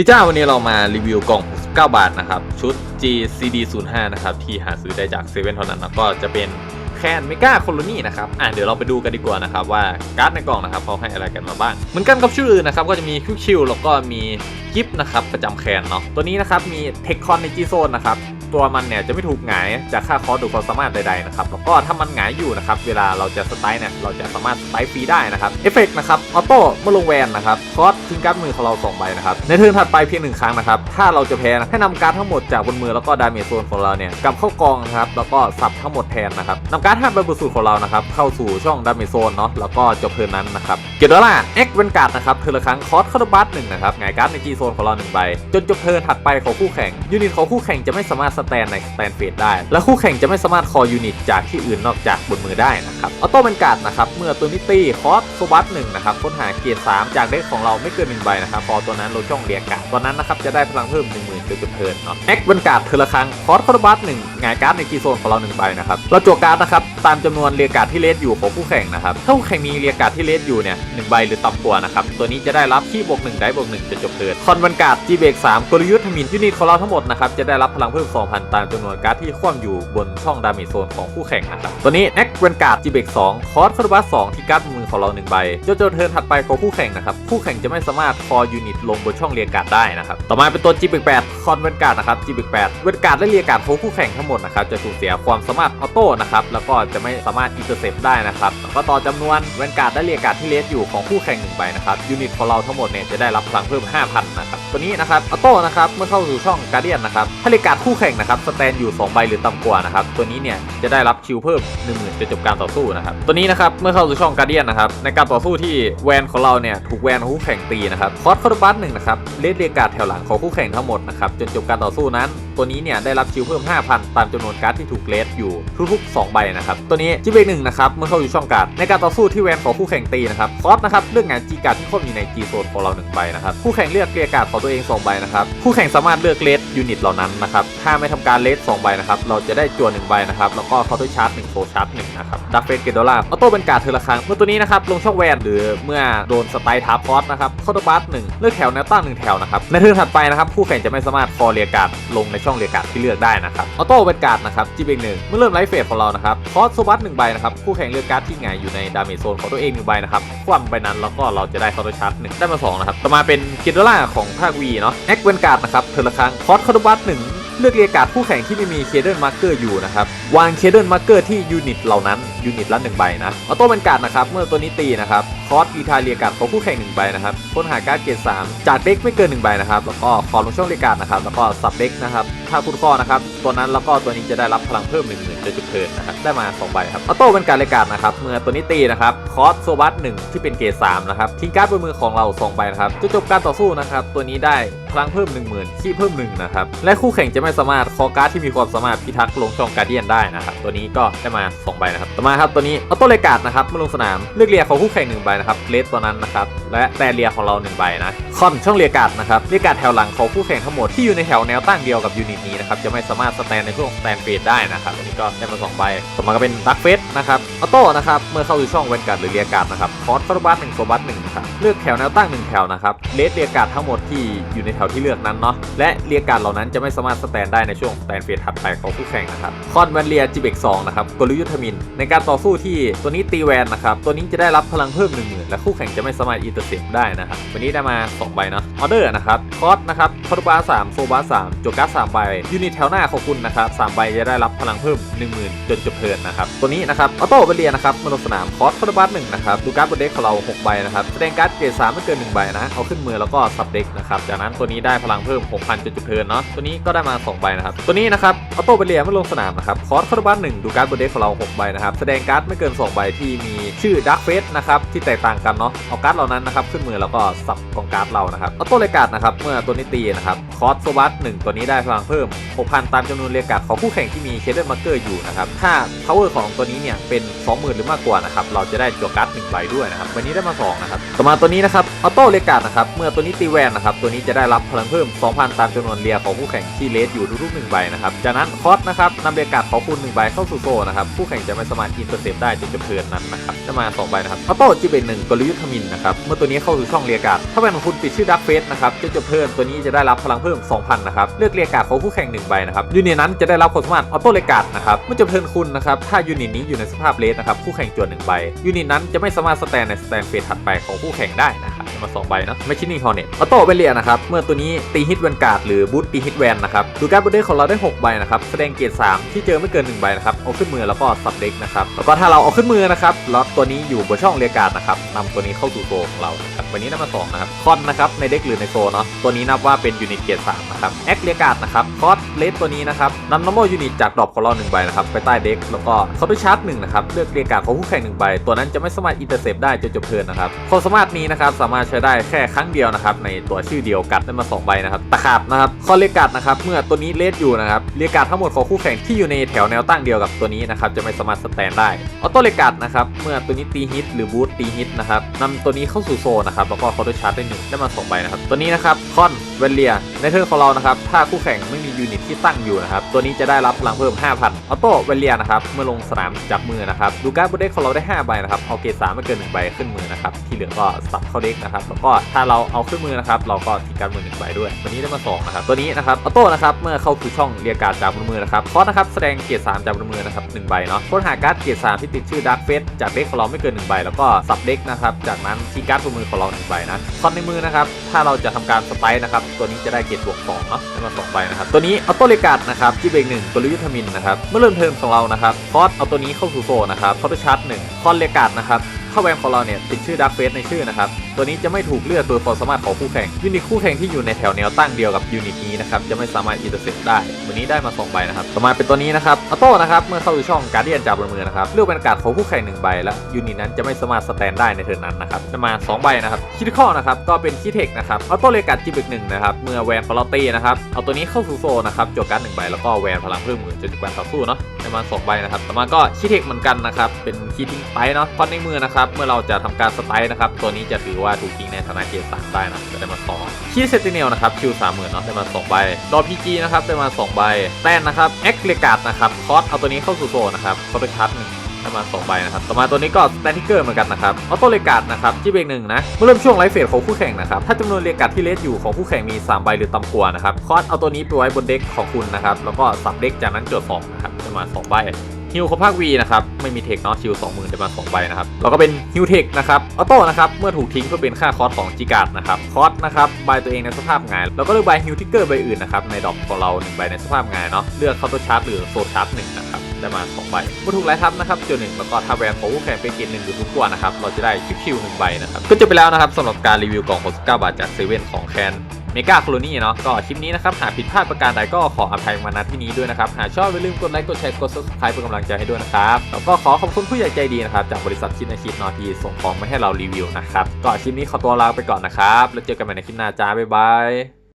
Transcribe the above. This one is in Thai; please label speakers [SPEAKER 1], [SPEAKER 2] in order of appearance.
[SPEAKER 1] ดิจ้าวันนี้เรามารีวิวกล่อง 9 บาทนะครับ ชุด GCD 0 5 นะครับ ที่หาซื้อได้จากเซเว่นเท่านั้นนะก็จะเป็นแคนเมกาโคโลนีนะครับอะเดี๋ยวเราไปดูกันดีกว่านะครับ ว่าการ์ดในกล่องนะครับเขาให้อะไรกันมาบ้าง เหมือนกันกับชื่ออื่นนะครับ ก็จะมีคิวชิลแล้วก็มีกิฟต์นะครับ ประจำแคนเนาะตัวนี้นะครับมีเทคคอนในจีโซนนะครับ ตัวมันเนี่ยจะไม่ถูกหงายจากค่าคอร์สหรือความสามารถใดๆนะครับแล้วก็ถ้ามันหงายอยู่นะครับเวลาเราจะสไตล์เนี่ยเราจะสามารถสไตล์ฟรีได้นะครับเอฟเฟกต์นะครับออโต้เมื่อลงแวนนะครับคอร์สทิ้งการ์ดมือของเราสองใบนะครับในเทิร์นถัดไปเพียงหนึ่งครั้งนะครับถ้าเราจะแพ้นะให้นำการ์ดทั้งหมดจากบนมือแล้วก็ดาเมจโซนของเราเนี่ยกลับเข้ากองนะครับแล้วก็สับทั้งหมดแทนนะครับนำการ์ดห้าใบบนสุดของเรานะครับเข้าสู่ช่องดาเมจโซนเนาะแล้วก็จบเทิร์นนั้นนะครับเกียรติดอลลาเอ็กเวนการ์ดนะครับเทิร์นละครั้งคอร์สคาร์บัสหนึ่งนะครับหงายการ์ดในจีโซนของเราหนึ่งใบจนจบเทิร์นถัดไปของคู่แข่งยูนิตของคู่แข่งจะไม่สามารถสแตนในสแตนเฟสได้ และคู่แข่งจะไม่สามารถคอยูนิตจากที่อื่นนอกจากบนมือได้นะครับออโต้เป็นการ์ดนะครับเมื่อตัวนิตี้คอร์สโซบัสหนึ่งนะครับค้นหาเกียร์สามจากเด็กของเราไม่เกินหนึ่งใบนะครับพอตัวนั้นลดช่องเรียกการ์ดตัวนั้นนะครับจะได้พลังเพิ่มหนึ่งหมื่นโดยจุดเทิร์นเนาะแอคเป็นการ์ดเทอละครั้งคอร์สคาร์บัสหนึ่งหงายการ์ดในกีโซนของเราหนึ่งใบนะครับเราจั่วการ์ดนะครับตามจำนวนเรียกการ์ดที่เลสอยู่ของคู่แข่งนะครับถ้าคู่แข่งมีเรียกการ์ดที่เลสอยู่เนี่ยหนึ่งใบหรือต่ำกว่านะครับตัวนี้จะได้รับที่บวกหนึ่งได้บวกหนึ่งจนจบเทิร์นคอนวันการ์ดจีเบกสามกลยุทธ์ทมินยูนิตของเราทั้งหมดนะครับจะได้รับพลังเพิ่ม2,000 ตามจำนวนการ์ดที่คว่ำอยู่บนช่องดาเมจโซนของคู่แข่งนะครับตัวนี้แอคเวนการ์ดจีเบกสองคอร์สคาร์บัสสองที่การ์ดมื ของเราหนึ่งใบจนจบเทิร์นถัดไปของคู่แข่งนะครับคู่แข่งจะไม่สามารถคอยูนิตลงบนช่องเรียกการ์ดได้นะครับต่อมาเป็นตัวจีเบกแปดคอนเวนการ์ดนะครับจีเบกแปดเวนการ์ดและเรียกการ์ดของคู่แข่งทั้งหมดนะครับจะสูญเสียความสามารถออโต้นะครับแล้วก็จะไม่สามารถอินเตอร์เซปได้นะครับแล้วก็ต่อจำนวนเวนการ์ดและเรียกการ์ดที่เลสอยู่ของคู่แข่งหนึ่งใบนะครับยูนิตของเราทั้งหมดเนี่ยจะได้รับพลังเพิ่ม 5,000นะครับตัวนี้นะครับออโต้นะครับเมื่อเข้าสู่ช่องการเดียนนะครับถ้าเรียกการ์ดคู่แข่งนะครับสแตนอยู่ 2 ใบหรือต่ำกว่านะครับตัวนี้เนี่ยจะได้รับชิลเพิ่ม10,000จนจบการต่อสู้นะครับตัวนี้นะครับเมื่อเข้าสู่ช่องการเดียนนะครับในการต่อสู้ที่แวนของเราเนี่ยถูกแวนของคู่แข่งตีนะครับคอร์สคาร์บัสหนึ่งนะครับเลสเรียการ์ดแถวหลังของคู่แข่งทั้งหมดนะครับจนจบการต่อสู้นั้น ตัวนี้เนี่ยได้รับชิลเพิ่ม 5,000 ตามจำนวนการ์ดที่ถูกเลสอยู่ทุกๆ 2 ใบนะครับตัวนี้จิเบกหนึ่งนะครับเมื่อเข้าอยู่ช่องการ์ดในการต่อสู้ที่แวนของคู่แข่งตีนะครับคอสนะครับเลือกงานจีการ์ดที่ครอบอยู่ในจีโซนของเรา1ใบนะครับคู่แข่งเลือกเรียการ์ดของตัวเอง2ใบนะครับคู่แข่งสามารถเลือกเลสยูนิตเหล่านั้นนะครับถ้าไม่ทำการเลส2ใบนะครับเราจะได้จวน1ใบนะครับแล้วก็เคาน์เตอร์ชาร์จ1โซชาร์จ1นะครับดักเฟสเกดอล่าออโต้เป็นการ์ดเทอละครั้งเมื่อตัวนี้นะครับลงช่องแวนหรือเมื่อโดนสไตล์ทับคอสนะครับเคาตอร์บัสหนึ่งเลือกแถวแนวตั้งหนึ่งแถวนะครับในเทิร์นถัดไปนะครับคู่แข่งจะไม่สามารถคอเรียการ์ดลงในช่องเรียการ์ดที่เลือกได้นะครับออโต้เป็นการ์ดนะครับจีเบกหนึ่งเมื่อเริ่มไลฟ์เฟสของเรานะครับคอสโซบัสหนึ่งใบนะครับคู่แข่งเลือกการ์ดที่หงายอยู่ในดาเมจโซนของตัวเองหนึ่งใบนะครับคว่ำใบนั้นแล้วก็เราจะได้คอร์ดชาร์จหนึ่งได้มาสองนะครับต่อมาเป็นเกดอล่าของภาควีเนาะแอคเวนการ์ดนะครับเทิร์นละครั้งคอสคาร์บัสหนึ่ง เลือกเรียกการ์ดคู่แข่งที่ไม่มีเคเดิลมาร์เกอร์อยู่นะครับ วางเคเดิลมาร์เกอร์ที่ยูนิตเหล่านั้นยูนิตละหนึ่งใบนะออโต้เป็นการ์ดนะครับ เมื่อตัวนี้ตีนะครับ คอสอีทาเรียการ์ดของคู่แข่งหนึ่งใบนะครับค้นหาการ์ดเกรดสามจากเด็กไม่เกินหนึ่งใบนะครับ แล้วก็ขอลงช่องเรียกการ์ดนะครับ แล้วก็สับเด็กนะครับถ้าคุณข้อนะครับ ตัวนั้นแล้วก็ตัวนี้จะได้รับพลังเพิ่มหนึ่งหมื่นจุดเทินนะครับได้มาสองใบครับออโต้เป็นการเรียกาดนะครับเมื่อตัวนี้ตีนะครับคอสโซบัสหนึ่งที่เป็นเกรดสามนะครับทิ้งการ์ดบนมือของเราสองใบนะครับจะจบการต่อสู้นะครับตัวนี้ได้พลังเพิ่ม 1 0,000ขี้เพิ่ม1นะครับและคู่แข่งจะไม่สามารถคอการ์ดที่มีความสามารถพิทักษ์ลงช่องการเดียนได้นะครับตัวนี้ก็ได้มา2ใบนะครับต่อมาครับตัวนี้ออโต้เลกาดนะครับเมื่อลงสนามเลือกเรียของคู่แข่ง1ใบนะครับเลสตัวนั้นนะครับและแต่เรียของเรา1ใบนะคอนช่องเรียกาดนะครับเรียกาดแถวหลังของคู่แข่งทั้งหมดที่อยู่ในแถวแนวตั้งเดียวกับยูนิตนี้นะครับจะไม่สามารถสแตนในช่วงสแตนเฟสได้นะครับตัวนี้ก็ได้มาสองใบต่อมาก็เป็นดักเฟสนะครับออโต้นะครับเมื่อเข้าสู่ช่องเวนการ์ดหรือเรียการ์ดนะครับคอร์สคาร์บัสหนึ่งโซบัสหนึ่งนะครับเลือกแถวแนวตั้งหนึ่งแถวนะครับเลสเรียการ์ดทั้งหมดที่อยู่ในแถวที่เลือกนั้นเนาะและเรียการดเหล่านั้นจะไม่สามารถสแตนได้ในช่วงสแตนเฟสถัดไปของคู่แข่งนะครับคอนแวนเลียจิเบกสองนะครับกลยุทธมิน ในการต่อสู้ที่ตัวนี้ตีแวนนะครับตัวนี้จะได้รับพลังเพิ่ม1 0,000และคู่แข่งจะไม่สามารถอินเตอร์เซปได้นะครับวันนี้ได้มา2ใบเนาะออเดอร์นะครับคอสนะครับคอร์บาสามโซบาสามโจกัสสามใบยูนิตแถวหน้าของคุณนะครับสามใบจะได้รับพลังเพิ่ม 10,000 จนจบเทิร์นนะครับ ตัวนี้นะครับออโต้เบเลียนะครับมื่อลงสนามคอสคอร์บาสหนึ่งนะครับดูการ์ดบนเด็กของเราหกใบนะครับแสดงการ์ดเกรดสามไม่เกินหนึ่งใบนะเอาขึ้นมือแล้วก็สับเด็กนะครับจากนั้นตัวนี้ได้พลังเพิ่ม 6,000 จนจบเทิร์นเนาะตัวนี้ก็ได้มา 2 ใบนะครับตัวนี้นะครับออโต้เบเลียมื่อลงสนามนะครับคอร์สคาร์บัสหนึ่งดูการ์ดบนเด็กของเรา6ใบนะครับแสดงการ์ดไม่เกิน 2 ใบที่มีชื่อดักเฟสนะครับที่แตกต่างกันเนาะเอาการ์ดเหล่านั้นนะครับขึ้นมือแล้วก็สับกองการ์ดเรานะครับออโต้เลกาดนะครับเมื่อตัวนี้ตีนะครับคอร์สโซบัสหนึ่งตัวนี้ได้พลังเพิ่มิ่ม 6,000 ตามจำนวนเลกาดของคู่แข่งที่มีเคเดนมาร์เกอร์อยู่นะครับ ถ้า power ของตัวนี้เนี่ยเป็น 20,000 หรือมากกว่านะครับ เราจะได้จั่วการ์ดหนึ่งใบด้วยนะครับ วันนี้ได้มา 2 นะครับ ต่อมาตัวนี้นะครับ ออโต้เลกาดนะครับ เมื่อตัวนี้ตีแวนนะครับ ตัวนี้จะได้รับพลังเพิ่ม 2,000 ตามจำนวนเรียกของคู่แข่งที่เลสอยู่ทุกๆหนึ่งใบนะครับ จากนั้นคอสนะครับนำเลกาดของคุณหนึ่งใบเข้าสู่โซนะครับ คู่แข่งจะไม่สามารถอินเตอร์เซปได้จนจบเทิร์นนั้นนะครับจะมาสองใบนะครับออโต้จีเป็นหนึ่งกลยุทธ์ทมินนะครับ เมื่อตัวนี้เข้าสู่ช่องเรียกาดถ้าแวนของคุณปิดชื่อดักเฟสนะครับจะจบเทิร์นตัวนี้จะได้รับพลังเพิ่ม 2,000 นะครับ เลือกเรียกาดของคูแข่งหนึ่งใบนะครับยูนิตนั้นจะได้รับความสามารถออโต้เลกาดนะครับเมื่อจบเทิร์นคุณนะครับถ้ายูนิตนี้อยู่ในสภาพเลสนะครับคู่แข่งจวนหนึ่งใบยูนิตนั้นจะไม่สามารถสแตนในสแตนเฟสถัดไปของคู่แข่งได้นะครับมาสองใบนะไม่ชินิ่ฮอร์เน็ตออโต้เวเลียนะครับเมื่อตัวนี้ตีฮิตแวนการ์ดหรือบูตตีฮิตแวนนะครับดูการ์ดบนเด็กของเราได้ 6 ใบนะครับแสดงเกียรติ3ที่เจอไม่เกิน1ใบนะครับเอาขึ้นมือแล้วก็สับเด็กนะครับแล้วก็ถ้าเราเอาขึ้นมือนะครับล้วตัวนี้อยู่บนช่องเรียกการ์ดนะครับนำตัวนี้เข้าสู่โซของเราครับวันนี้ได้มาสองนะครับคอนนะครับในเด็กหรือในโซเนาะตัวนี้นับว่าเป็นยูนิตเกียรติ3นะครับแอคเรียกการ์ดนะครับคอสเลสตัวนี้นะครับนำนอร์มอลยูนิตจากดรอปของเราหนึ่งใบนะครับไปใต้เด็กแล้วก็เขาไปชาร์จหนึ่งนะครับเลือกเรียกการของคู่แข่งหนึ่งใบตัวนั้นจะไม่สามารถอินเตอร์เซปได้จนจบเทินนะครับความสามารถนี้นะครับสามารถใช้ได้แค่ครั้งเดียวนะครับในตัวชื่อเดียวกัดได้มาสองใบนะครับตะขาบนะครับคอเรียกการ์ดนะครับเมื่อตัวนี้เลสอยู่นะครับเรียกการ์ดทั้งหมดของคู่แข่งที่อยู่ในแถวแนวตั้งเดียวกับตัวนี้นะครับจะไม่สามารถสแตนได้ออโต้เรียกการ์ดนะครับเมื่อตัวนี้ตีฮิตหรือบูตตีฮิตนะครับนำตัวนี้เข้าสู่โซนนะครับแล้วก็เขาได้ชาร์จได้หนึ่งได้มาสองใบนะครับตัวนี้นะครับคอนเวเลียในเทิร์นของเรานะครับ ถ้าคู่แข่งไม่มียูนิตที่ตั้งอยู่นะครับ ตัวนี้จะได้รับพลังเพิ่ม 5,000 ออโต้เวเลียนะครับ เมื่อลงสนามจับมือนะครับ ดูการ์ดบนเด็กของเราได้ 5 ใบนะครับ เอาเกรดสามไม่เกิน 1 ใบขึ้นมือนะครับ ที่เหลือก็สับเข้าเด็กนะครับ แล้วก็ถ้าเราเอาขึ้นมือนะครับ เราก็ทิ้งการมือหนึ่งใบด้วย วันนี้ได้มาสองนะครับ ตัวนี้นะครับ ออโต้นะครับ เมื่อเข้าสู่ช่องเรียกการ์ดจากมือนะครับคอสนะครับ แสดงเกรดสามจากมือนะครับหนึ่งใบเนาะค้นหาการ์ดเกรดสามที่ติดชื่อดาร์กเฟสจากเด็กของเราไม่เกินหนึ่งใบ แล้วก็สับเด็กนะครับ จากนั้นที่การ์ดบนมือของเราหนึ่งใบนะคอนในมือนะครับถ้าเราจะทำการสไตล์นะครับตัวนี้จะได้เกตบวกสองเนาะได้มาสองใบนะครับ ตัวนี้ออโต้เรียกัดนะครับที่เบรกหนึ่งตัวลิวิทามินนะครับ เมื่อเริ่มเทิร์นของเรานะครับคอสเอาตัวนี้เข้าสู่โซนนะครับคอสชาร์จหนึ่งคอนเรียกัดนะครับเข้าแวนของเราเนี่ยติดชื่อดาร์กเฟสในชื่อนะครับ ตัวนี้จะไม่ถูกเลือกโดยความสามารถของคู่แข่งยูนิตคู่แข่งที่อยู่ในแถวแนวตั้งเดียวกับยูนิตนี้นะครับจะไม่สามารถอินเตอร์เซ็ปได้ วันนี้ได้มา2ใบนะครับต่อมาเป็นตัวนี้นะครับออโต้นะครับเมื่อเข้าสู่ช่องการเดียนจากบนมือนะครับเลือกเป็นการของคู่แข่งหนึ่งใบและยูนิตนั้นจะไม่สามารถสแตนได้ในเทิร์นนั้นนะครับจะมาสองใบนะครับคิดข้อนะครับก็เป็นคิเทคนะครับออโต้เลกัดจิบอีกหนึ่งนะครับเมื่อแวนฟลอตี้นะครับเอาตัวนี้เข้าสู่โซนนะครับจดการ์ดหนึ่งใบแล้วก็แวนพลังเพิ่มหมื่นจนถึงแวนต่อสู้เนาะประมาณสองใบนะครับต่อมาก็คิเทคเหมือนกันนะครับเป็นคีทิ้งไปเนาะพอในมือนะครับเมื่อเราจะทำการสไตล์นะครับตัวนี้จะถือว่าถูกทิ้งในฐานะเกียร์สามได้นะจะได้มาสองคีเซติเนลนะครับคิวสามหมื่นเนาะได้มาสองใบดอพีจีนะครับได้มาสองใบแตนนะครับเอ็กเลกาดนะครับคอสเอาตัวนี้เข้าสู่โซนนะครับเขาไปชาร์จหนึ่งได้มา2ใบนะครับ ต่อมาตัวนี้ก็สแตนทิกเกอร์เหมือนกันนะครับ ออโต้เลกาดนะครับที่เบกหนึ่งนะ เมื่อเริ่มช่วงไลฟ์เฟสของคู่แข่งนะครับ ถ้าจำนวนเลกาดที่เลสอยู่ของคู่แข่งมี 3 ใบหรือต่ำกว่านะครับ คอสเอาตัวนี้ไปไว้บนเด็กของคุณนะครับ แล้วก็สับเด็กจากนั้นจดสองนะครับได้มา2ใบ ฮิวเขาภาควีนะครับ ไม่มีเทคเนาะชิวสองหมื่นได้มา2ใบนะครับแล้วก็เป็นฮิวเทคนะครับออโต้นะครับเมื่อถูกทิ้งเพื่อเป็นค่าคอสของจิการ์ดนะครับคอสนะครับใบตัวเองในสภาพงายแล้วก็เลือกใบฮิวทิกเกอร์ใบอื่นนะครับในดอกของเรา1ใบในสภาพงายเนาะเลือกเคาน์เตอร์ชาร์จหรือโซชาร์จหนึ่งนะครับได้มา2ใบเมื่อถูกไล่ทับนะครับจนหนึ่งแล้วก็ถ้าแวนของคู่แข่งเป็นเกณฑ์หนึ่งหรือทุกตัวนะครับเราจะได้คิวคิวหนึ่งใบนะครับก็จบไปแล้วนะครับสำหรับการรีวิวกล่อง69บาทจากเซเว่นของแคน เมกาโคลนี่เนาะก็คลิปนี้นะครับหากผิดพลาดประการใดก็ขออภัยมาณที่นี้ด้วยนะครับหากชอบอย่าลืมกดไลค์กดแชร์กด subscribe เป็นกำลังใจให้ด้วยนะครับแล้วก็ขอขอบคุณผู้ใหญ่ใจดีนะครับจากบริษัทชินอาชีพนอทีส่งของมาให้เรารีวิวนะครับก็คลิปนี้ขอตัวลาไปก่อนนะครับแล้วเจอกันใหม่ในคลิปหน้าจ้าบ๊ายบาย